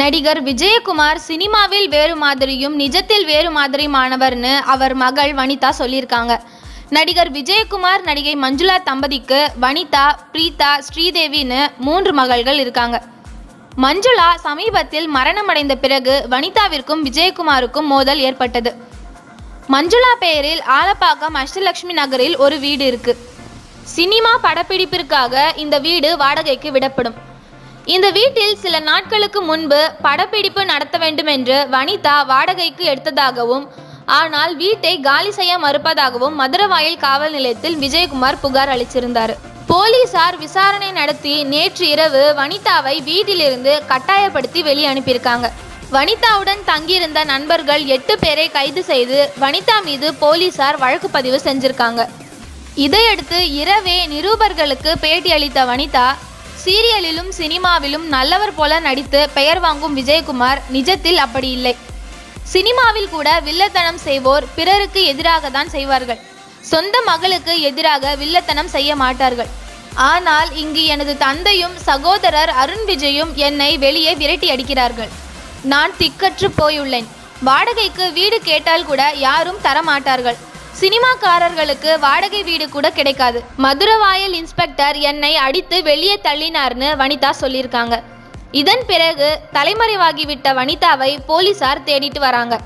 நடிகர் விஜயகுமார் சினிமாவில் வேறு மாதிரியும் நிஜத்தில் வேறு மாதிரியுமானவர்னு அவர் மகள் வனிதா சொல்லியிருக்காங்க. நடிகர் விஜயகுமார் நடிகை மஞ்சுளா தம்பதிக்கு வனிதா பிரீதா ஸ்ரீதேவின்னு மூன்று மகள்கள் இருக்காங்க. மஞ்சுளா சமீபத்தில் மரணமடைந்த பிறகு வனிதாவிற்கும் விஜயகுமாருக்கும் மோதல் ஏற்பட்டது. மஞ்சுளா பெயரில் ஆலப்பாக்கம் அஷ்டலட்சுமி நகரில் ஒரு வீடு இருக்கு. சினிமா படப்பிடிப்பிற்காக இந்த வீடு வாடகைக்கு விடப்படும். இந்த வீட்டில் சில நாட்களுக்கு முன்பு படப்பிடிப்பு நடத்த வேண்டும் என்று வனிதா வாடகைக்கு எடுத்ததாகவும் ஆனால் வீட்டை காலி செய்ய மறுப்பதாகவும் மதுரவாயல் காவல் நிலையத்தில் விஜயகுமார் புகார் அளித்திருந்தார் போலீசார் விசாரணை நடத்தி நேற்று இரவு வனிதாவை வீட்டிலிருந்து கட்டாயப்படுத்தி வெளியே அனுப்பியிருக்காங்க வனிதாவுடன் தங்கியிருந்த நண்பர்கள் எட்டு பேரை கைது செய்து வனிதா மீது போலீசார் வழக்கு பதிவு செஞ்சிருக்காங்க. இதையடுத்து இரவே நிருபர்களுக்கு பேட்டியளித்த வனிதா சீரியலிலும் சினிமாவிலும் நல்லவர் போல நடித்து பெயர் வாங்கும் விஜயகுமார் நிஜத்தில் அப்படி இல்லை. சினிமாவில் கூட வில்லத்தனம் செய்வோர் பிறருக்கு எதிராக தான் செய்வார்கள். சொந்த மகளுக்கு எதிராக வில்லத்தனம் செய்ய மாட்டார்கள். ஆனால் இங்கு எனது தந்தையும் சகோதரர் அருண் விஜயும் என்னை வெளியே விரட்டி அடிக்கிறார்கள். நான் திக்கற்று போயுள்ளேன். வாடகைக்கு வீடு கேட்டால் கூட யாரும் தரமாட்டார்கள். சினிமாக்காரர்களுக்கு வாடகை வீடு கூட கிடைக்காது. மதுரவாயல் இன்ஸ்பெக்டர் என்னை அடித்து வெளியே தள்ளினார்னு வனிதா சொல்லியிருக்காங்க. இதன் பிறகு தலைமறைவாகிவிட்ட வனிதாவை போலீசார் தேடிட்டு வராங்க.